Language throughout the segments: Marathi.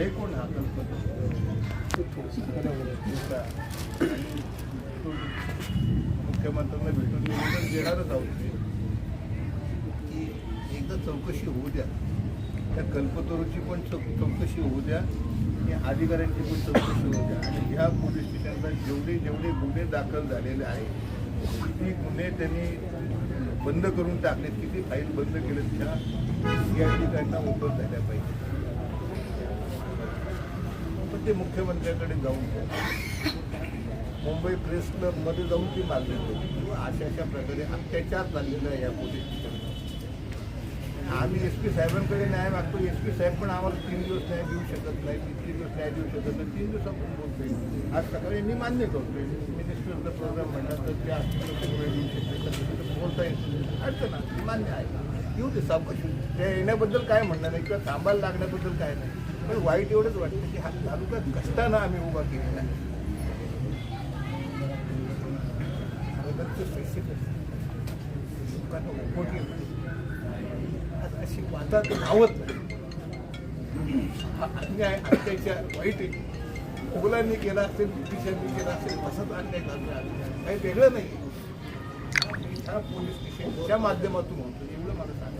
आहे कोण हा मुख्यमंत्र्यांना भेटून निवेदन देणारच आहोत की एकदा चौकशी होऊ द्या. त्या कल्पतरूची पण चौ चौकशी होऊ द्या. आणि अधिकाऱ्यांची पण चौकशी होऊ द्या. आणि ह्या पोलीस स्टेशनला जेवढे जेवढे गुन्हे दाखल झालेले आहेत किती गुन्हे त्यांनी बंद करून टाकलेत किती फाईल बंद केलेत त्या सी आय डी ओपन झाल्या पाहिजे ते मुख्यमंत्र्यांकडे जाऊन मुंबई प्रेस क्लबमध्ये जाऊन ती मागणी केली किंवा अशा अशा प्रकारे अत्याचार चाललेला आहे या पोलीस आम्ही एस पी साहेबांकडे न्याय मागतो. एस पी साहेब पण आम्हाला तीन दिवस न्याय देऊ शकत नाही तीन दिवस न्याय देऊ शकत नाही तीन दिवसापासून बोलतोय. आज सकाळी मी मान्य करतोय. मिनिस्टरचा प्रोग्राम म्हणला तर ते असतील वेळ देऊ शकते बोलता येईल अडचण मान्य आहे. येऊ दे सावकाश त्या येण्याबद्दल काय म्हणणार नाही किंवा थांबायला लागण्याबद्दल काय नाही. पण वाईट एवढंच वाटतं की हा तालुका कष्टानं आम्ही उभा केलेला आहे. पैसे लोकांना उपभोगले आज अशी वादा धावत नाही. हा अन्याय अत्याचार वाईट आहे. मुघलांनी केला असेल ब्रिटिशांनी केला असेल तसंच अन्याय झाला काही वेगळं नाही. ह्या पोलीस स्टेशनच्या माध्यमातून म्हणतो एवढं मला सांगा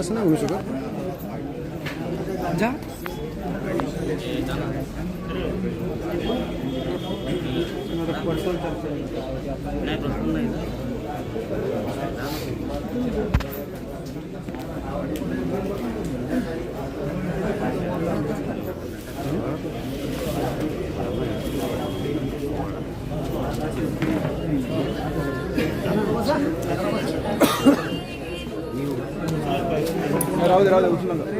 असं नाही होऊ शकत. जा. राहू రావద్దు రావద్దు కూర్చున్నాం.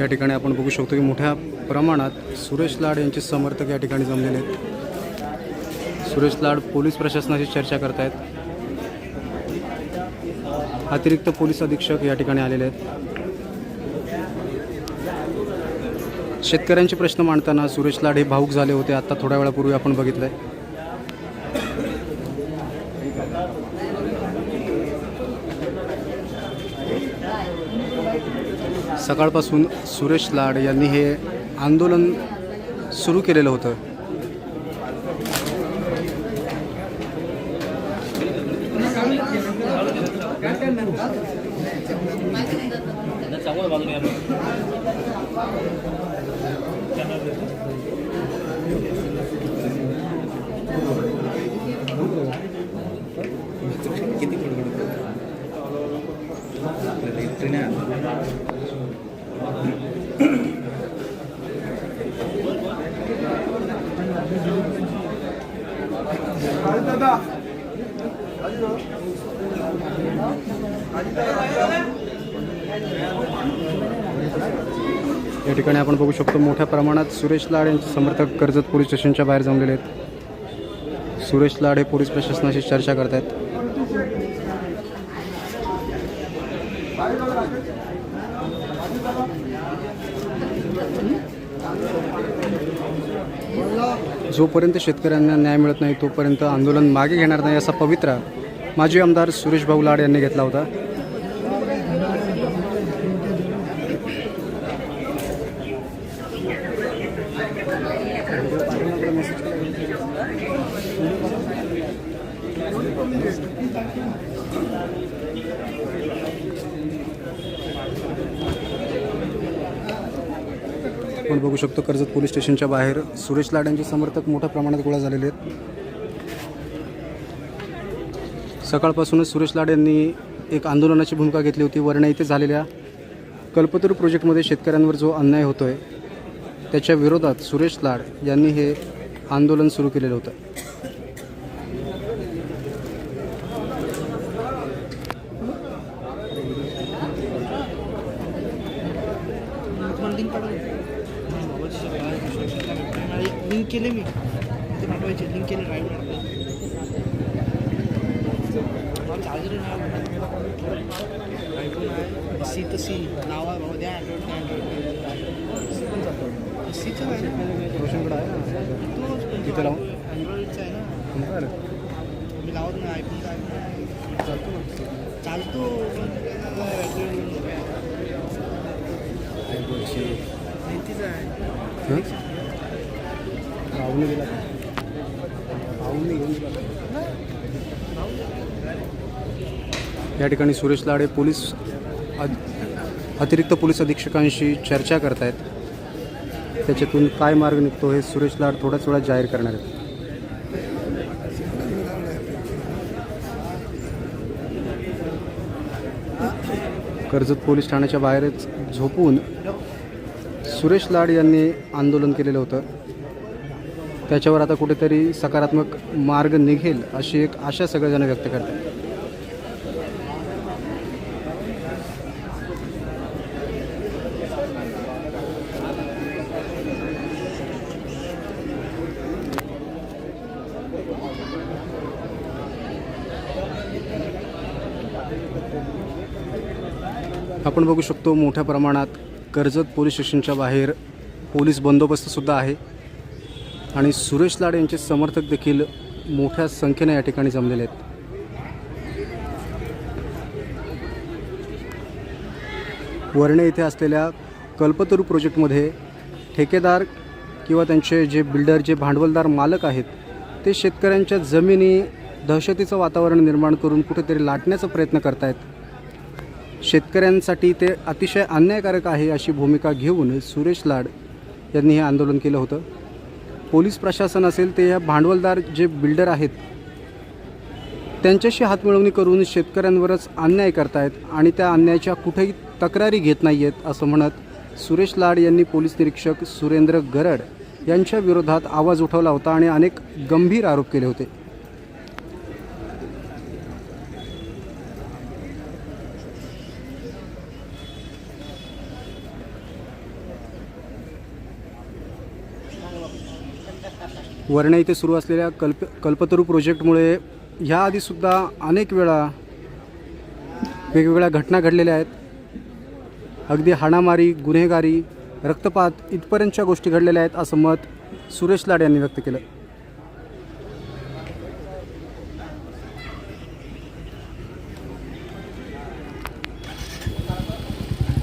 या ठिकाणी आपण बघू शकतो की मोठ्या प्रमाणात सुरेश लाड यांचे समर्थक या ठिकाणी जमलेले आहेत. सुरेश लाड पोलीस प्रशासनाशी चर्चा करत आहेत अतिरिक्त पोलीस अधीक्षक या ठिकाणी आलेले आहेत. शेतकऱ्यांचे प्रश्न मांडताना सुरेश लाड हे भाऊक झाले होते. आता थोड्या वेळापूर्वी आपण बघितलं आहे सकाळपासून सुरेश लाड यांनी हे आंदोलन सुरू केलेलं होतं. किती ठिकाणी आपण बघू शकतो मोठ्या प्रमाणात सुरेश लाड यांचे समर्थक कर्जत पोलीस स्टेशनच्या बाहेर जमलेले आहेत सुरेश लाड हे पोलीस प्रशासनाशी चर्चा करत आहेत जोपर्यंत शेतकऱ्यांना न्याय मिळत नाही तोपर्यंत आंदोलन मागे घेणार नाही असा पवित्रा माजी आमदार सुरेश भाऊ लाड यांनी घेतला होता. आपण बघू शकतो कर्जत पोलीस स्टेशनच्या बाहेर सुरेश लाड्यांचे समर्थक मोठ्या प्रमाणात गोळा झालेले आहेत. सकाळपासूनच सुरेश लाड यांनी एक आंदोलनाची भूमिका घेतली होती. वरणा इथे झालेल्या कल्पतरू प्रोजेक्टमध्ये शेतकऱ्यांवर जो अन्याय होतो आहे त्याच्या विरोधात सुरेश लाड यांनी हे आंदोलन सुरू केलेलं होतं. लिंक केले मी ते पाठवायचे लिंक केले ड्राईव्ह चार्जर आहे सी तर सी नाव आहे बाबा द्या अँड्रॉइड रोशनकडे आहे ना तिथे लावून अँड्रॉइडचं आहे ना मी लावत नाही आयफोन चालतो माहितीच आहे घेऊन या ठिकाणी सुरेश लाडे पोलीस अतिरिक्त पोलीस अधीक्षकांशी चर्चा करत आहेत त्याच्यातून काय मार्ग निघतो हे सुरेश लाड थोड्याच वेळात जाहीर करणार आहेत. कर्जत पोलीस ठाण्याच्या बाहेरच झोपून सुरेश लाड यांनी आंदोलन केलेलं होतं. त्याच्यावर आता कुठेतरी सकारात्मक मार्ग निघेल अशी एक आशा सगळेजण व्यक्त करतात. आपण बघू शकतो मोठ्या प्रमाणात कर्जत पोलीस स्टेशनच्या बाहेर पोलीस बंदोबस्तसुद्धा आहे. आणि सुरेश लाड यांचे समर्थक देखील मोठ्या संख्येने या ठिकाणी जमलेले आहेत. वर्णे येथे असलेल्या कल्पतरू प्रोजेक्टमध्ये ठेकेदार किंवा त्यांचे जे बिल्डर जे भांडवलदार मालक आहेत ते शेतकऱ्यांच्या जमिनी दहशतीचं वातावरण निर्माण करून कुठेतरी लाटण्याचा प्रयत्न करतायत. शेतकऱ्यांसाठी ते अतिशय अन्यायकारक आहे अशी भूमिका घेऊन सुरेश लाड यांनी हे आंदोलन केलं होतं. पोलीस प्रशासन असेल ते या भांडवलदार जे बिल्डर आहेत त्यांच्याशी हातमिळवणी करून शेतकऱ्यांवरच अन्याय करतायत आणि त्या अन्यायाच्या कुठेही तक्रारी घेत नाही आहेत असं म्हणत सुरेश लाड यांनी पोलीस निरीक्षक सुरेंद्र गरड यांच्या विरोधात आवाज उठवला होता आणि अनेक गंभीर आरोप केले होते. वर्णा इथे सुरू असलेल्या कल्प कल्पतरू प्रोजेक्टमुळे ह्याआधीसुद्धा अनेक वेळा वेगवेगळ्या घटना घडलेल्या आहेत. अगदी हाणामारी गुन्हेगारी रक्तपात इथपर्यंतच्या गोष्टी घडलेल्या आहेत असं मत सुरेश लाड यांनी व्यक्त केलं.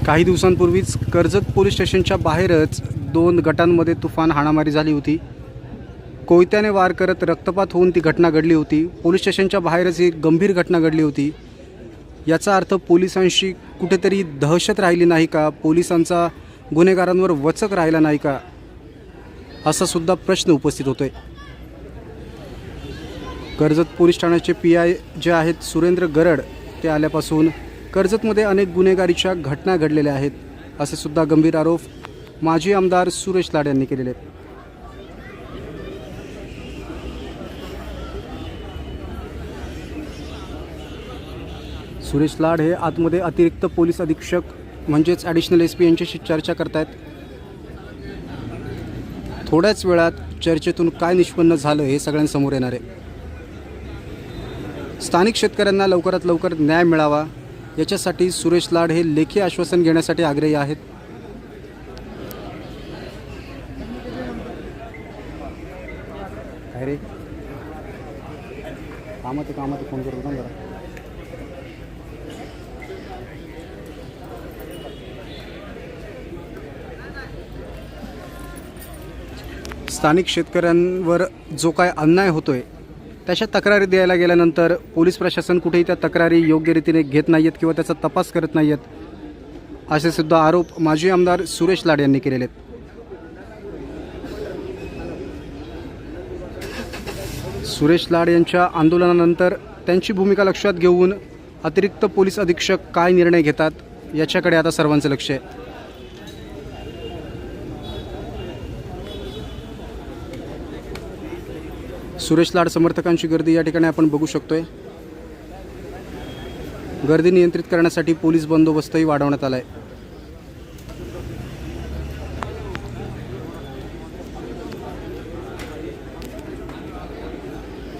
काही दिवसांपूर्वीच कर्जत पोलीस स्टेशनच्या बाहेरच दोन गटांमध्ये तुफान हाणामारी झाली होती. कोयत्याने वार करत रक्तपात होऊन ती घटना घडली होती. पोलीस स्टेशनच्या बाहेरच ही गंभीर घटना घडली होती. याचा अर्थ पोलिसांशी कुठेतरी दहशत राहिली नाही का? पोलिसांचा गुन्हेगारांवर वचक राहिला नाही का? असा सुद्धा प्रश्न उपस्थित होतोय. कर्जत पोलीस ठाण्याचे पी आय जे आहेत सुरेंद्र गरड ते आल्यापासून कर्जतमध्ये अनेक गुन्हेगारीच्या घटना घडलेल्या आहेत असे सुद्धा गंभीर आरोप माजी आमदार सुरेश लाड यांनी केलेले आहेत. सुरेश लाड हे आतमध्ये अतिरिक्त पोलीस अधीक्षक म्हणजेच ॲडिशनल एस पी यांच्याशी चर्चा करतायत. थोड्याच वेळात चर्चेतून काय निष्पन्न झालं हे सगळ्यांसमोर येणार आहे. स्थानिक शेतकऱ्यांना लवकरात लवकर न्याय मिळावा याच्यासाठी सुरेश लाड हे लेखी आश्वासन घेण्यासाठी आग्रही आहेत. कामात कामात फोन करतो ना जरा स्थानिक शेतकऱ्यांवर जो काय अन्याय होतोय त्याच्या तक्रारी द्यायला गेल्यानंतर पोलीस प्रशासन कुठेही त्या तक्रारी योग्य रीतीने घेत नाही आहेत किंवा त्याचा तपास करत नाही आहेत असे सुद्धा आरोप माजी आमदार सुरेश लाड यांनी केलेले आहेत. सुरेश लाड यांच्या आंदोलनानंतर त्यांची भूमिका लक्षात घेऊन अतिरिक्त पोलीस अधीक्षक काय निर्णय घेतात याच्याकडे आता सर्वांचं लक्ष आहे. सुरेश लाड समर्थकांची गर्दी या ठिकाणी आपण बघू शकतोय. गर्दी नियंत्रित करण्यासाठी पोलीस बंदोबस्तही वाढवण्यात आला आहे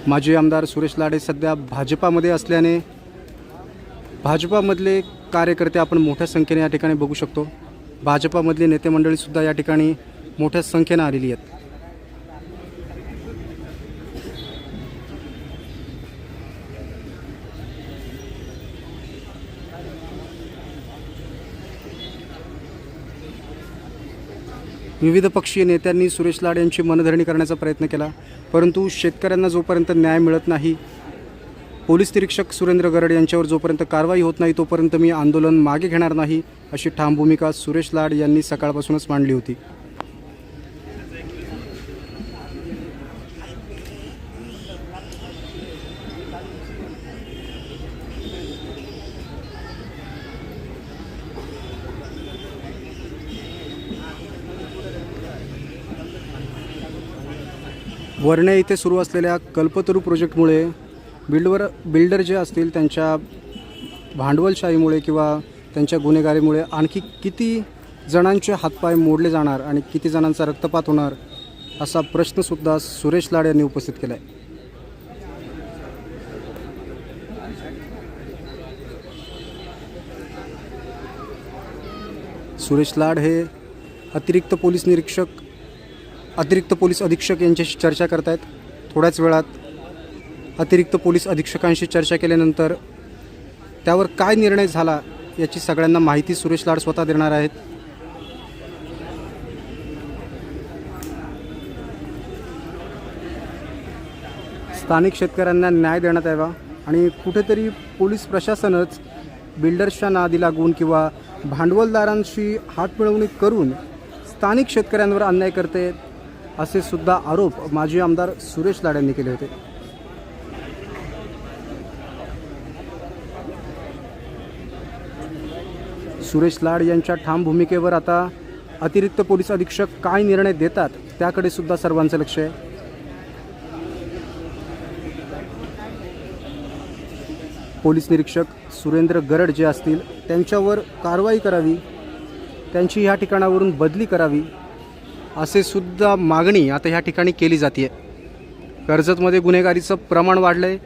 माजी आमदार सुरेश लाडे सध्या भाजपामध्ये असल्याने भाजपामधले कार्यकर्ते आपण मोठ्या संख्येने या ठिकाणी बघू शकतो. भाजपामधली नेते मंडळीसुद्धा या ठिकाणी मोठ्या संख्येनं आलेली आहेत. विविध पक्षीय नेत्यांनी सुरेश लाड यांची मनधरणी करण्याचा प्रयत्न केला परंतु शेतकऱ्यांना जोपर्यंत न्याय मिळत नाही पोलीस निरीक्षक सुरेंद्र गरड यांच्यावर जोपर्यंत कारवाई होत नाही तोपर्यंत मी आंदोलन मागे घेणार नाही अशी ठाम भूमिका सुरेश लाड यांनी सकाळपासूनच मांडली होती. वरणे इथे सुरू असलेल्या कल्पतरू प्रोजेक्टमुळे बिल्डवर बिल्डर जे असतील त्यांच्या भांडवलशाहीमुळे किंवा त्यांच्या गुन्हेगारीमुळे आणखी किती जणांचे हातपाय मोडले जाणार आणि किती जणांचा रक्तपात होणार असा प्रश्नसुद्धा सुरेश लाड यांनी उपस्थित केला आहे सुरेश लाड हे अतिरिक्त पोलीस निरीक्षक अतिरिक्त पोलीस अधीक्षक यांच्याशी चर्चा करत आहेत थोड्याच वेळात अतिरिक्त पोलीस अधीक्षकांशी चर्चा केल्यानंतर त्यावर काय निर्णय झाला याची सगळ्यांना माहिती सुरेश लाड स्वतः देणार आहेत. स्थानिक शेतकऱ्यांना न्याय देण्यात यावा आणि कुठेतरी पोलीस प्रशासनच बिल्डर्सच्या नादी लागून किंवा भांडवलदारांशी हातमिळवणी करून स्थानिक शेतकऱ्यांवर अन्याय करते असे सुद्धा आरोप माजी आमदार सुरेश लाड यांनी केले होते. सुरेश लाड यांच्या ठाम भूमिकेवर आता अतिरिक्त पोलीस अधीक्षक काय निर्णय देतात त्याकडे सुद्धा सर्वांचं लक्ष आहे. पोलीस निरीक्षक सुरेंद्र गरड जे असतील त्यांच्यावर कारवाई करावी त्यांची ह्या ठिकाणावरून बदली करावी असे सुद्धा मागणी आता ह्या ठिकाणी केली जाते. आहे कर्जतमध्ये गुन्हेगारीचं प्रमाण वाढलं आहे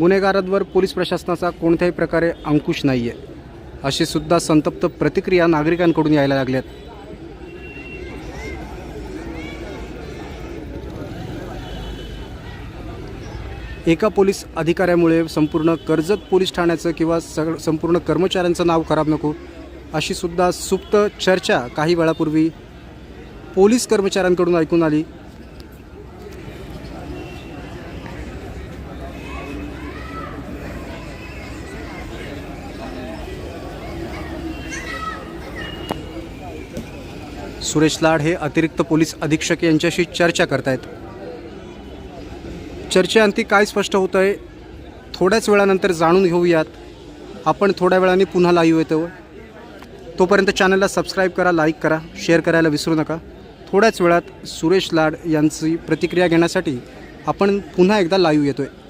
गुन्हेगारांवर पोलीस प्रशासनाचा कोणत्याही प्रकारे अंकुश नाही आहे अशी सुद्धा संतप्त प्रतिक्रिया नागरिकांकडून यायला लागल्यात. एका पोलीस अधिकाऱ्यामुळे संपूर्ण कर्जत पोलीस ठाण्याचं किंवा सग संपूर्ण कर्मचाऱ्यांचं नाव खराब नको अशी सुद्धा सुप्त चर्चा काही वेळापूर्वी पोलीस कर्मचाऱ्यांकडून ऐकून आली. सुरेश लाड हे अतिरिक्त पोलीस अधीक्षक यांच्याशी चर्चा करतायत. चर्चेअंती काय स्पष्ट होतं आहे थोड्याच वेळानंतर जाणून घेऊयात. आपण थोड्या वेळाने पुन्हा लाईव्ह येतो तोपर्यंत चॅनलला सबस्क्राईब करा लाईक करा शेअर करायला विसरू नका. थोड्याच वेळात सुरेश लाड यांची प्रतिक्रिया घेण्यासाठी आपण पुन्हा एकदा लाईव्ह येतो आहे